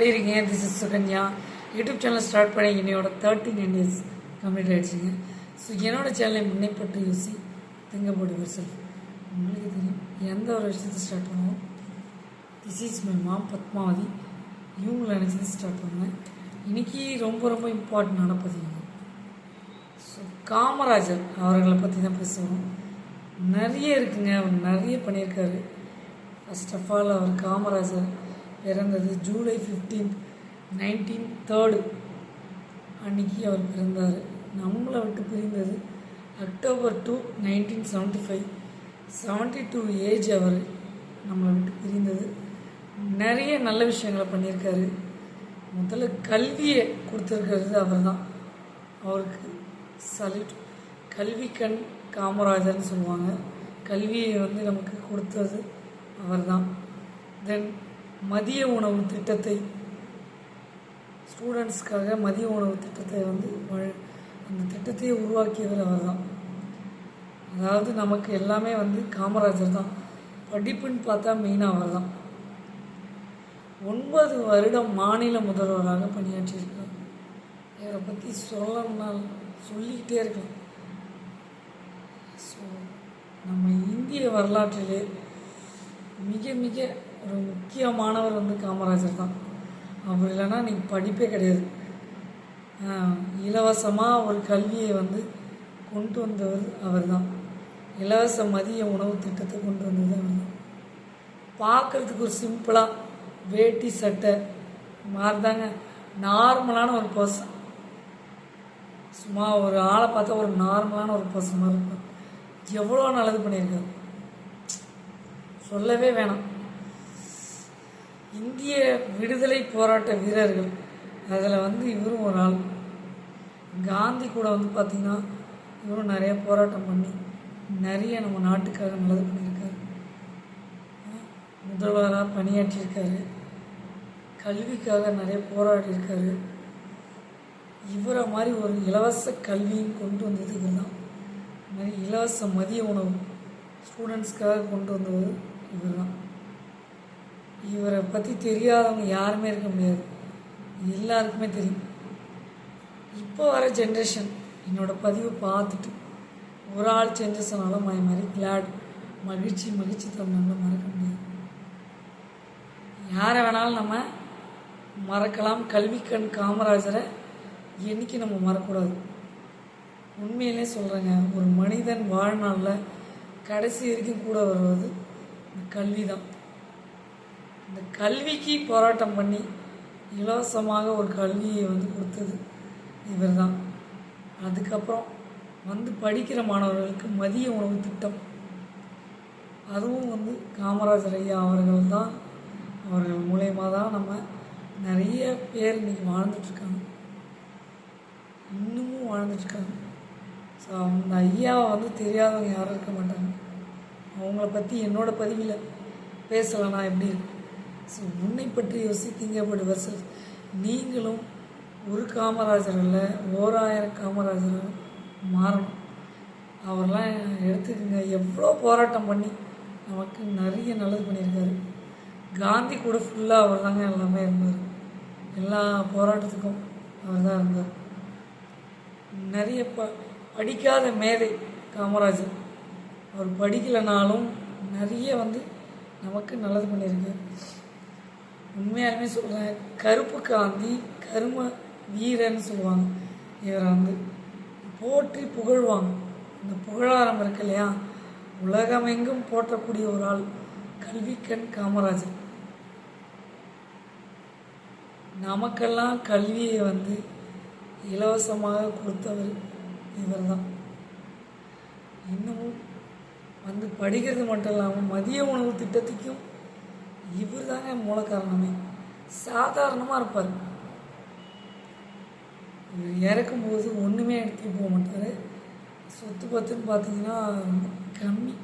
எப்படி இருக்கீங்க? This is Sukanya YouTube channel start பண்ணி என்னையோட தேர்ட்டின் இயர்ஸ் கம்ப்ளீட் ஆகிடுச்சிங்க ஸோ என்னோட சேனலை முன்னேப்பட்டு யூசி திங்கப்போடு செல்ஃப் உங்களுக்கு தெரியும் எந்த ஒரு விஷயத்தை ஸ்டார்ட் பண்ணுவோம்? This is my mom Padmavati இவங்களை நினச்சது ஸ்டார்ட் பண்ணுவேன். இன்னைக்கு ரொம்ப ரொம்ப இம்பார்ட்டண்டான பதிவுங்க ஸோ காமராஜர் அவர்களை பற்றி தான் பேசுவோம். நிறைய இருக்குங்க அவர் நிறைய பண்ணியிருக்காரு. ஃபஸ்ட் ஆஃப் ஆல் அவர் காமராஜர். பிறந்தது ஜூலை ஃபிஃப்டீன் நைன்டீன் தேர்டு அன்னைக்கு அவர் பிறந்தார். நம்மளை விட்டு பிரிந்தது October two nineteen seventy five seventy two age அவர் நம்மளை விட்டு பிரிந்தது. நிறைய நல்ல விஷயங்களை பண்ணியிருக்காரு. முதல்ல கல்வியை கொடுத்துருக்கிறது அவர் தான் அவருக்கு சல்யூட் கல்வி கண் காமராஜர்னு சொல்லுவாங்க. கல்வியை வந்து நமக்கு கொடுத்தது அவர் தான் தென் மதிய உணவு திட்டத்தை ஸ்டூடெண்ட்ஸ்க்காக மதிய உணவு திட்டத்தை வந்து அந்த திட்டத்தையே உருவாக்கியவர் அவர் தான் அதாவது நமக்கு எல்லாமே வந்து காமராஜர் தான். படிப்புன்னு பார்த்தா மெயினாக அவர் தான் ஒன்பது வருடம் மாநில முதல்வராக பணியாற்றியிருக்கார். இவரை பற்றி சொல்லணும்னா சொல்லிக்கிட்டே இருக்கலாம். ஸோ நம்ம இந்திய வரலாற்றிலே மிக மிக ஒரு முக்கியமானவர் வந்து காமராஜர் தான். அவர் இல்லைன்னா நீங்கள் படிப்பே கிடையாது. இலவசமாக ஒரு கல்வியை வந்து கொண்டு வந்தவர் அவர் தான் இலவச மதிய உணவு திட்டத்தை கொண்டு வந்தது அவர் தான் பார்க்குறதுக்கு ஒரு சிம்பிளாக வேட்டி சட்டை மாதிரிதாங்க நார்மலான ஒரு பர்சன் சும்மா ஒரு ஆளை பார்த்தா ஒரு நார்மலான ஒரு பர்சன் மாதிரி இருப்பார். எவ்வளோ நல்லது பண்ணியிருக்காரு. சொல்லவே வேணாம். இந்திய விடுதலை போராட்ட வீரர்கள். அதில் வந்து இவரும் ஒரு ஆள். காந்தி கூட வந்து பார்த்திங்கன்னா இவரும் நிறைய போராட்டம் பண்ணி நிறைய நம்ம நாட்டுக்காக நல்லது பண்ணியிருக்காரு. முதல்வராக பணியாற்றியிருக்காரு. கல்விக்காக நிறைய போராடியிருக்காரு. இவரை மாதிரி ஒரு இலவச கல்வியும் கொண்டு வந்தது இவர் தான் இது மாதிரி இலவச மதிய உணவு ஸ்டூடெண்ட்ஸ்க்காக கொண்டு வந்தது இவர் தான் இவரை பற்றி தெரியாதவங்க யாருமே இருக்க முடியாது. எல்லாருக்குமே தெரியும். இப்போ வர ஜென்ரேஷன் என்னோடய பதிவை பார்த்துட்டு ஒரு ஆள் சேஞ்சஸ் ஆனாலும் மை மாதிரி கிளாட் மகிழ்ச்சி மகிழ்ச்சி தருணங்களை மறக்க முடியாது. யாரை வேணாலும் நம்ம மறக்கலாம். கல்விக்கண் காமராஜரை என்னைக்கு நம்ம மறக்கக்கூடாது. உண்மையிலே சொல்கிறேங்க ஒரு மனிதன் வாழ்நாளில் கடைசி வரைக்கும் கூட வருவது கல்வி தான் இந்த கல்விக்கு போராட்டம் பண்ணி இலவசமாக ஒரு கல்வியை வந்து கொடுத்தது இவர் தான் அதுக்கப்புறம் வந்து படிக்கிற மாணவர்களுக்கு மதிய உணவு திட்டம். அதுவும் வந்து காமராஜர் ஐயா அவர்கள் தான் அவர்கள் மூலயமா தான் நம்ம நிறைய பேர் இன்னைக்கு வாழ்ந்துட்டுருக்காங்க. இன்னமும் வாழ்ந்துட்டுருக்காங்க. ஸோ அந்த ஐயாவை வந்து தெரியாதவங்க யாரும் இருக்க மாட்டாங்க. அவங்கள பற்றி என்னோட பதிவில் பேசலாம் எப்படி இருக்கும்? ஸோ உன்னை பற்றி யோசித்தீங்க பட் வர்சல் நீங்களும் ஒரு காமராஜர் இல்லை ஓராயிரம் காமராஜர் மாறணும். அவரெல்லாம் எடுத்துக்கங்க. எவ்வளோ போராட்டம் பண்ணி நமக்கு நிறைய நல்லது பண்ணியிருக்காரு. காந்தி கூட ஃபுல்லாக அவர் தாங்க எல்லாமே இருந்தார். எல்லா போராட்டத்துக்கும் அவர் தான் இருந்தார். நிறைய ப படிக்காத மேதை காமராஜர். அவர் படிக்கலைனாலும் நிறைய வந்து நமக்கு நல்லது பண்ணியிருக்கு உண்மையாலுமே சொல்கிறேன் கருப்பு காந்தி கரும வீரன்னு சொல்லுவாங்க. இவரை வந்து போற்றி புகழ்வாங்க. இந்த புகழாரம் இருக்கு இல்லையா? உலகமெங்கும் போற்றக்கூடிய ஒரு ஆள் கல்விக்கண் காமராஜர். நமக்கெல்லாம் கல்வியை வந்து இலவசமாக கொடுத்தவர் இவர் தான் இன்னமும் வந்து படிக்கிறது மட்டும் இல்லாமல் மதிய உணவு திட்டத்துக்கும் இவர் தாங்க மூல காரணமே. சாதாரணமாக இருப்பார். இவர் இறக்கும்போது ஒன்றுமே எடுத்துகிட்டு போக மாட்டார். சொத்து பத்துன்னு பார்த்தீங்கன்னா ரொம்ப கம்மி.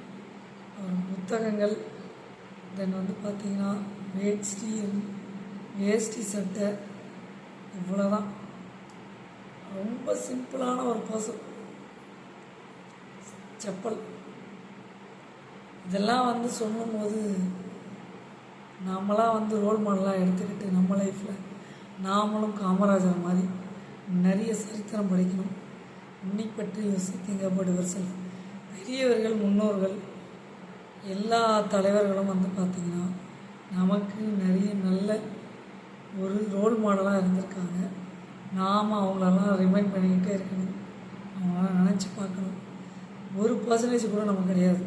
புத்தகங்கள் தென் வந்து பார்த்தீங்கன்னா வேஷ்டி வேஷ்டி சட்டை இவ்வளோதான் ரொம்ப சிம்பிளான ஒரு பர்சன் செப்பல். இதெல்லாம் வந்து சொல்லும்போது நாமளாம் வந்து ரோல் மாடலாக எடுத்துக்கிட்டு நம்ம லைஃப்பில் நாமளும் காமராஜர் மாதிரி நிறைய சரித்திரம் படிக்கணும். உன்னை பற்றி யோசித்திங்கப்படுவர் செல்ஃப் பெரியவர்கள் முன்னோர்கள் எல்லா தலைவர்களும் வந்து பார்த்திங்கன்னா நமக்கு நிறைய நல்ல ஒரு ரோல் மாடலாக இருந்திருக்காங்க. நாம் அவங்களெல்லாம் ரிமைண்ட் பண்ணிக்கிட்டே இருக்கணும். அவங்களெல்லாம் நினச்சி பார்க்கணும். ஒரு பர்சன்டேஜ் கூட நமக்கு கிடையாது.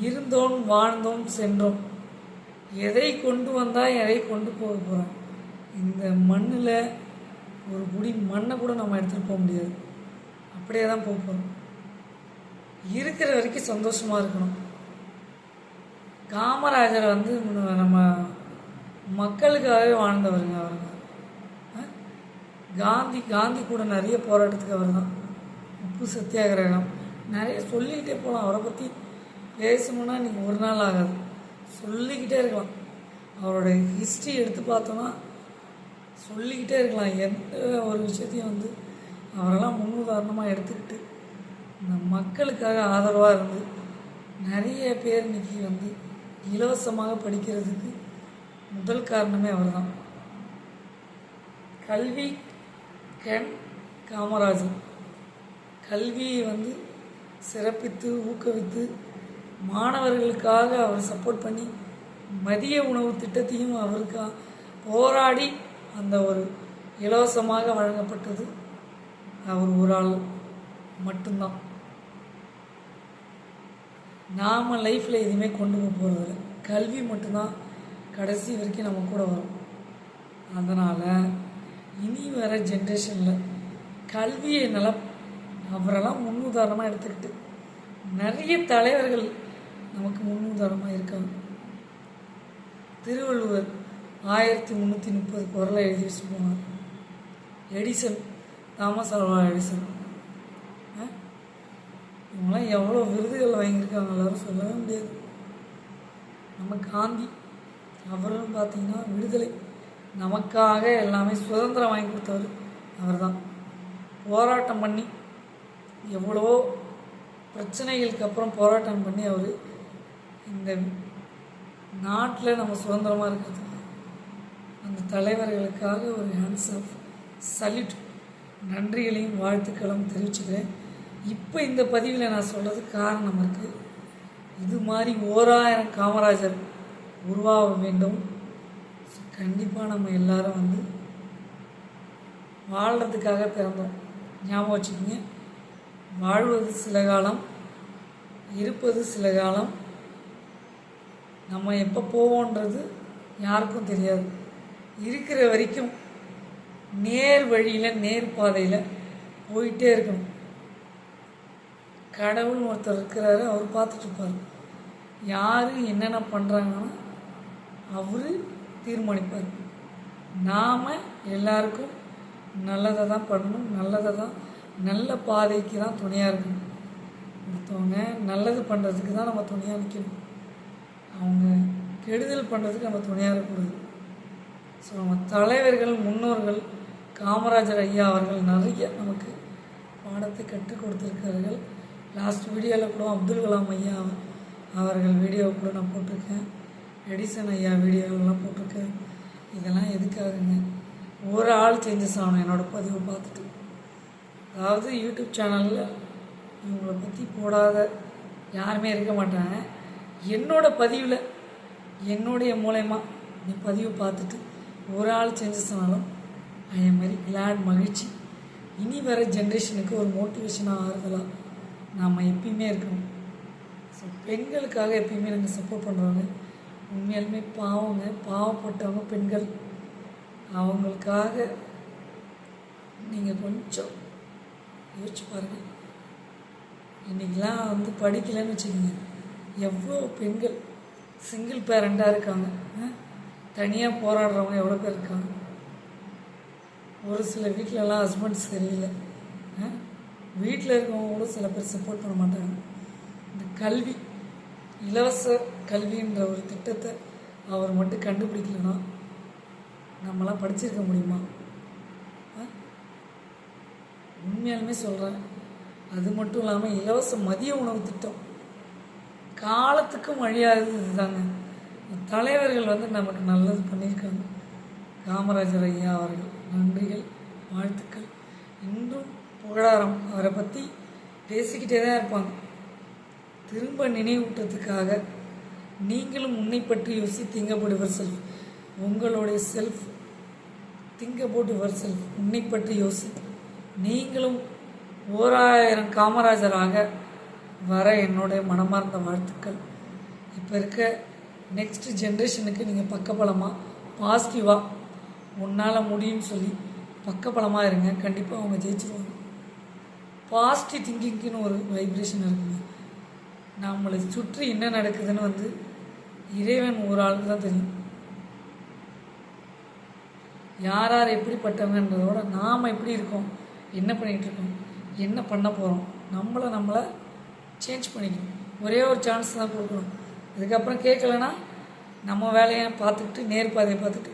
இருந்தோம் வாழ்ந்தோம் சென்றோம். எதை கொண்டு வந்தால் எதை கொண்டு போக போகிறேன் இந்த மண்ணில் ஒரு குடி மண்ணை கூட நம்ம எடுத்துகிட்டு போக முடியாது. அப்படியே தான் போக போகிறோம் இருக்கிற வரைக்கும் சந்தோஷமாக இருக்கணும். காமராஜர் வந்து நம்ம மக்களுக்காகவே வாழ்ந்தவருங்க அவருங்க ஆ? காந்தி காந்தி கூட நிறைய போராட்டத்துக்கு அவர் தான் உப்பு சத்தியாகிரகம். நிறைய சொல்லிக்கிட்டே போகலாம் அவரை பற்றி பேசணும்னா இன்றைக்கி ஒரு நாள் ஆகாது. சொல்லிக்கிட்டே இருக்கலாம். அவரோட ஹிஸ்ட்ரி எடுத்து பார்த்தோன்னா சொல்லிக்கிட்டே இருக்கலாம். எந்த ஒரு விஷயத்தையும் வந்து அவரெல்லாம் முன்னுதாரணமாக எடுத்துக்கிட்டு இந்த மக்களுக்காக ஆதரவாக இருந்து நிறைய பேர் இன்றைக்கி வந்து இலவசமாக படிக்கிறதுக்கு முதல் காரணமே அவர்தான். கல்வி கண் காமராஜர். கல்வியை வந்து சிறப்பித்து ஊக்குவித்து மாணவர்களுக்காக அவர் சப்போர்ட் பண்ணி மதிய உணவு திட்டத்தையும் அவருக்கா போராடி அந்த ஒரு இலவசமாக வழங்கப்பட்டது. அவர் ஒரு ஆள் மட்டும்தான். நாம் லைஃப்பில் எதுவுமே கொண்டு போக போகிறதில்ல கல்வி மட்டும்தான் கடைசி வரைக்கும் நம்ம கூட வரும். அதனால் இனி வர ஜென்ரேஷனில் கல்வியை நல்லா அவரெல்லாம் முன்னுதாரணமாக எடுத்துக்கிட்டு நிறைய தலைவர்கள் நமக்கு முன்னுதாரணமாக இருக்காங்க. திருவள்ளுவர் ஆயிரத்தி முந்நூற்றி முப்பது குரலை எழுதி வச்சு போனார். Edison Thomas Alva Edison. ஆ? இவங்களாம் எவ்வளோ விருதுகள் வாங்கியிருக்காங்க எல்லாரும் சொல்லவே முடியாது. நம்ம காந்தி அவரும் பார்த்தீங்கன்னா விடுதலை. நமக்காக எல்லாமே சுதந்திரம் வாங்கி கொடுத்தவர் அவர் தான் போராட்டம் பண்ணி எவ்வளவோ பிரச்சனைகளுக்கு அப்புறம் போராட்டம் பண்ணி அவர் இந்த நாட்டில் நம்ம சுதந்திரமாக இருக்கிறது. அந்த தலைவர்களுக்காக ஒரு ஹேண்ட்ஸ் ஆஃப் சல்யூட் நன்றிகளையும் வாழ்த்துக்களும் தெரிவிச்சுக்கிறேன். இப்போ இந்த பதிவில் நான் சொல்கிறதுக்கு காரணம் இருக்குது இது மாதிரி ஓராயிரம் காமராஜர் உருவாக வேண்டும். கண்டிப்பாக நம்ம எல்லாரும் வந்து வாழ்கிறதுக்காக பிறந்தோம். ஞாபகம் வச்சுக்கோங்க. வாழ்வது சில காலம் இருப்பது சில காலம் நம்ம எப்போ போவோன்றது யாருக்கும் தெரியாது. இருக்கிற வரைக்கும் நேர் வழியில் நேர் பாதையில் போயிட்டே இருக்கணும். கடவுள் ஒருத்தர் இருக்கிறாரு அவர் பார்த்துட்டுருப்பார் யார் என்னென்ன பண்ணுறாங்கன்னா அவர் தீர்மானிப்பார். நாம் எல்லாருக்கும் நல்லதை தான் பண்ணணும் நல்லதை தான் நல்ல பாதைக்கு தான் துணையாக இருக்கணும். ஒருத்தவங்க நல்லது பண்ணுறதுக்கு தான் நம்ம துணையாக நிற்கணும் அவங்க கெடுதல் பண்ணுறதுக்கு நம்ம துணையாக இருக்கக்கூடாது. ஸோ நம்ம தலைவர்கள் முன்னோர்கள் காமராஜர் ஐயா அவர்கள் நிறைய நமக்கு பாடத்தை கற்றுக் கொடுத்துருக்கார்கள் லாஸ்ட் வீடியோவில் கூட அப்துல் கலாம் ஐயா அவர்கள் வீடியோ கூட நான் போட்டிருக்கேன். எடிசன் ஐயா வீடியோலாம் போட்டிருக்கேன். இதெல்லாம் எதுக்காகுங்க? ஒரு ஆள் சேஞ்சஸ் ஆகணும் என்னோடய பதிவை பார்த்துட்டு. அதாவது யூடியூப் சேனலில் இவங்களை பற்றி போடாத யாருமே இருக்க மாட்டாங்க. என்னோட பதிவில் என்னுடைய மூலயமா நீ பதிவு பார்த்துட்டு ஒரு ஆள் செஞ்சு சொன்னாலும் அதே மாதிரி கிளாட் மகிழ்ச்சி. இனி வர ஜென்ரேஷனுக்கு ஒரு மோட்டிவேஷனாக ஆறுதலாக நாம் எப்பயுமே இருக்கணும். ஸோ பெண்களுக்காக எப்பயுமே நாங்கள் சப்போர்ட் பண்ணுறவங்க உண்மையாலுமே பாவங்க பாவப்பட்டவங்க பெண்கள். அவங்களுக்காக நீங்கள் கொஞ்சம் யோசிச்சு பாருங்கள் இன்றைக்கெலாம் வந்து படிக்கலைன்னு வச்சுக்கோங்க. எவ்வளோ பெண்கள் சிங்கிள் பேரண்டாக இருக்காங்க தனியாக போராடுறவங்க எவ்வளோ பேர் இருக்காங்க? ஒரு சில வீட்டிலலாம் ஹஸ்பண்ட் சரியில்லை வீட்டில் இருக்கவங்க கூட சில பேர் சப்போர்ட் பண்ண மாட்டாங்க. இந்த கல்வி இலவச கல்வின்ற ஒரு திட்டத்தை அவர் மட்டும் கண்டுபிடிக்கலனா நம்மளாம் படிச்சிருக்க முடியுமா? ஆ? உண்மையாலுமே சொல்கிறேன் அது மட்டும் இல்லாமல் இலவச மதிய உணவு திட்டம் காலத்துக்கும் வழியாகுது இதுதாங்க தலைவர்கள் வந்து நமக்கு நல்லது பண்ணியிருக்காங்க. காமராஜர் ஐயா அவர்கள் நன்றிகள் வாழ்த்துக்கள். இன்றும் புகழாரம் அவரை பற்றி பேசிக்கிட்டே தான் இருப்பாங்க. திரும்ப நினைவூட்டத்துக்காக நீங்களும் உன்னை பற்றி யோசி திங்க் அபவுட் யுவர் செல்ஃப் உங்களுடைய self think about yourself உன்னை பற்றி யோசி நீங்களும் ஓராயிரம் காமராஜராக வர என்னுடைய மனமார்ந்த வாழ்த்துக்கள். இப்போ இருக்க நெக்ஸ்ட் ஜென்ரேஷனுக்கு நீங்கள் பக்கபலமாக பாசிட்டிவாக உன்னால் முடியும்னு சொல்லி பக்கபலமாக இருங்க. கண்டிப்பாக அவங்க ஜெயிச்சிருவாங்க. பாசிட்டிவ் திங்கிங்க்குன்னு ஒரு வைப்ரேஷன் இருக்குங்க. நம்மளை சுற்றி என்ன நடக்குதுன்னு வந்து இறைவன் ஒரு ஆளுக்கு தான் தெரியும். யார் யார் எப்படிப்பட்டவங்கன்றதோட நாம் எப்படி இருக்கோம் என்ன பண்ணிகிட்டு இருக்கோம் என்ன பண்ண போகிறோம் நம்மளை நம்மளை சேஞ்ச் பண்ணிக்கணும். ஒரே ஒரு சான்ஸ் தான் கொடுக்கணும். இதுக்கப்புறம் கேட்கலன்னா நம்ம வேலையை பார்த்துக்கிட்டு நேர் பாதையை பார்த்துட்டு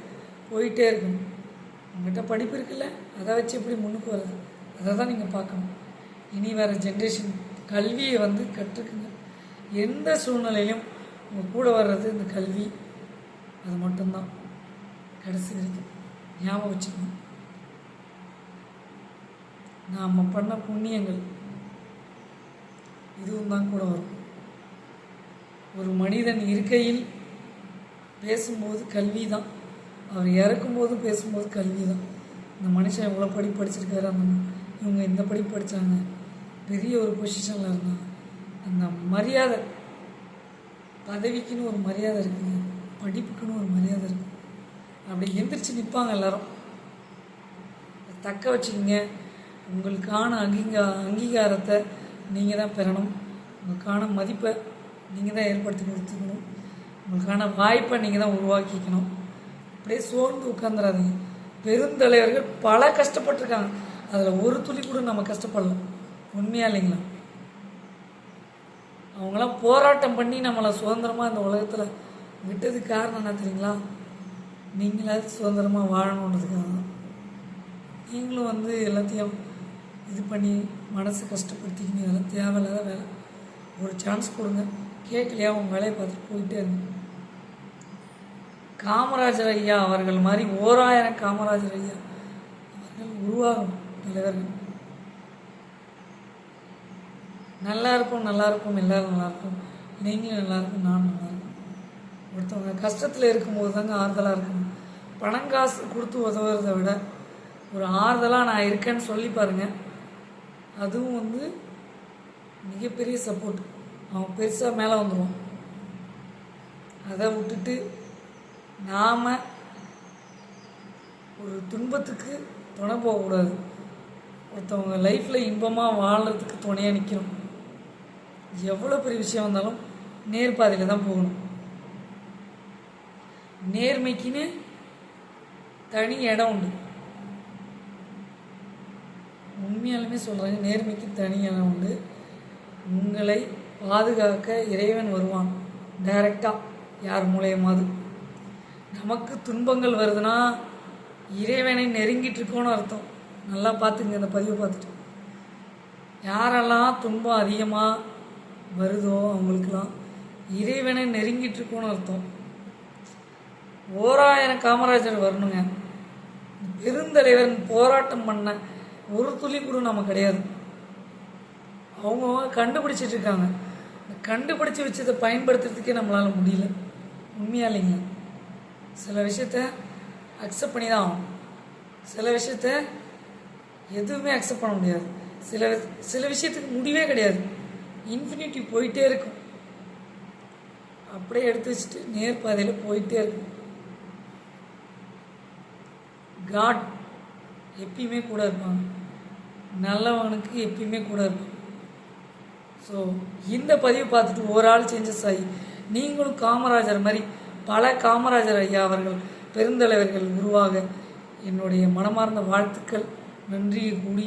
போயிட்டே இருக்கணும். உங்கள்கிட்ட படிப்பு இருக்குல்ல அதை வச்சு எப்படி முன்னுக்கு வருது அதை தான் நீங்கள் பார்க்கணும். இனி வர ஜென்ரேஷன் கல்வியை வந்து கற்றுக்குங்க. எந்த சூழ்நிலையிலும் உங்கள் கூட வர்றது இந்த கல்வி அது மட்டும்தான். கடைசி வரைக்கும் ஞாபகம் வச்சுக்கணும். நாம் பண்ண புண்ணியங்கள் இதுவும் தான் கூட வரும். ஒரு மனிதன் இருக்கையில் பேசும்போது கல்வி தான் அவர் இறக்கும்போது பேசும்போது கல்வி தான் இந்த மனுஷன் எவ்வளோ படி படிச்சிருக்காரு? அந்த இவங்க இந்த படிப்பு படித்தாங்க பெரிய ஒரு பொசிஷனில் இருந்தாங்க அந்த மரியாதை பதவிக்குன்னு ஒரு மரியாதை இருக்குங்க படிப்புக்குன்னு ஒரு மரியாதை இருக்குது அப்படி எந்திரிச்சு நிற்பாங்க எல்லாரும். தக்க வச்சுக்கோங்க. உங்களுக்கான அங்கீகா அங்கீகாரத்தை நீங்கள் தான் பெறணும். உங்களுக்கான மதிப்பை நீங்கள் தான் ஏற்படுத்தி கொடுத்துக்கணும். உங்களுக்கான வாய்ப்பை நீங்கள் தான் உருவாக்கிக்கணும். அப்படியே சோர்ந்து உட்காந்துடாதீங்க பெருந்தலைவர்கள் பல கஷ்டப்பட்டிருக்காங்க. அதில் ஒரு துளி கூட நம்ம கஷ்டப்படலாம் உண்மையாக இல்லைங்களா? அவங்களாம் போராட்டம் பண்ணி நம்மளை சுதந்திரமாக இந்த உலகத்தில் விட்டதுக்கு காரணம் என்ன தெரியுங்களா? நீங்களாவது சுதந்திரமாக வாழணுன்றதுக்காக தான் நீங்களும் வந்து எல்லாத்தையும் இது பண்ணி மனசு கஷ்டப்படுத்திக்கிங்க அதெல்லாம் தேவையில்லாத வேலை. ஒரு சான்ஸ் கொடுங்க. கேட்கலையா உங்கள் வேலையை பார்த்துட்டு போயிட்டே இருங்க காமராஜர் ஐயா அவர்கள் மாதிரி ஓராயிரம் காமராஜர் ஐயா அவர்கள் உருவாகும் தலைவர்கள். நல்லா இருக்கும் நல்லா இருக்கும் எல்லாரும் நல்லாயிருக்கும் நீங்களும் நல்லாயிருக்கும் நான் நானும் ஒருத்தவங்க கஷ்டத்தில் இருக்கும்போது தாங்க ஆறுதலாக இருக்கணும். பணம் காசு கொடுத்து உதவுறதை விட ஒரு ஆறுதலாக நான் இருக்கேன்னு சொல்லி பாருங்கள் அதுவும் வந்து மிகப்பெரிய சப்போர்ட் அவன் பெருசாக மேலே வந்துடுவான் அதை விட்டுட்டு நாம் ஒரு துன்பத்துக்கு துணை போகக்கூடாது. ஒருத்தவங்க லைஃப்பில் இன்பமாக வாழ்கிறதுக்கு துணையாக நிற்கணும் எவ்வளோ பெரிய விஷயம் வந்தாலும் நேர்பாதையில் தான் போகணும். நேர்மைக்குன்னு தனி இடம் உண்டு. உண்மையாலுமே சொல்கிறாங்க நேர்மைக்கு தனியான உண்டு. உங்களை பாதுகாக்க இறைவன் வருவான் டைரெக்டாக யார் மூலியமாவது. நமக்கு துன்பங்கள் வருதுன்னா இறைவனை நெருங்கிட்டு இருக்கோன்னு அர்த்தம். நல்லா பார்த்துங்க இந்த பதிவை பார்த்துட்டு. யாரெல்லாம் துன்பம் அதிகமாக வருதோ அவங்களுக்கெல்லாம் இறைவனை நெருங்கிட்டு இருக்கோன்னு அர்த்தம். ஓராயிரம் காமராஜர் வரணுங்க. பெருந்தலைவர் போராட்டம் பண்ண ஒரு துளி கூட நம்ம கிடையாது. அவங்கவுங்க கண்டுபிடிச்சிட்டு இருக்காங்க. இந்த கண்டுபிடிச்சி வச்சதை பயன்படுத்துறதுக்கே நம்மளால் முடியல. உண்மையா இல்லைங்க சில விஷயத்த அக்செப்ட் பண்ணி தான் ஆகும் சில விஷயத்த எதுவுமே அக்செப்ட் பண்ண முடியாது. சில சில விஷயத்துக்கு முடிவே கிடையாது. இன்ஃபினிட்டி போயிட்டே இருக்கும். அப்படியே எடுத்து வச்சுட்டு நேர் பாதையில் போயிட்டே இருக்கும். காட் எப்பயுமே கூட இருப்பாங்க. நல்லவனுக்கு எப்பயுமே கூட இருக்கும். ஸோ இந்த பதிவு பார்த்துட்டு ஒரு ஆள் சேஞ்சஸ் ஆகி நீங்களும் காமராஜர் மாதிரி பல காமராஜர் ஐயா அவர்கள் பெருந்தலைவர்கள் உருவாக என்னுடைய மனமார்ந்த வாழ்த்துக்கள் நன்றியை கூடி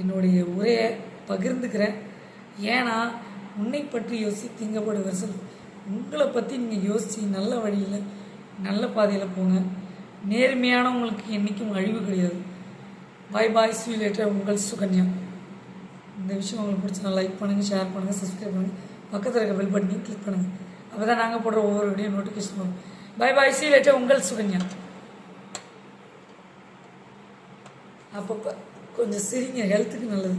என்னுடைய உரையை பகிர்ந்துக்கிறேன். ஏன்னா உன்னை பற்றி யோசி திங்கப்படு வெசல் உங்களை பற்றி நீங்கள் யோசித்து நல்ல வழியில் நல்ல பாதையில் போங்க. நேர்மையானவங்களுக்கு என்றைக்கும் அழிவு கிடையாது. பை பாய் சீ லேட்டர் உங்கள் சுகன்யா. இந்த விஷயம் உங்களுக்கு பிடிச்சா லைக் பண்ணுங்கள் ஷேர் பண்ணுங்கள் சப்ஸ்கிரைப் பண்ணுங்கள் பக்கத்தில் இருக்க பெல் பட்டனையும் கிளிக் பண்ணுங்கள் அப்போ தான் நாங்கள் போடுற ஒவ்வொரு வீடியோ நோட்டிஃபிகேஷன் வரும். பை பாய் சீ லேட்டர் உங்கள் சுகன்யா. அப்பப்போ கொஞ்சம் சிரிங்க ஹெல்த்துக்கு நல்லது.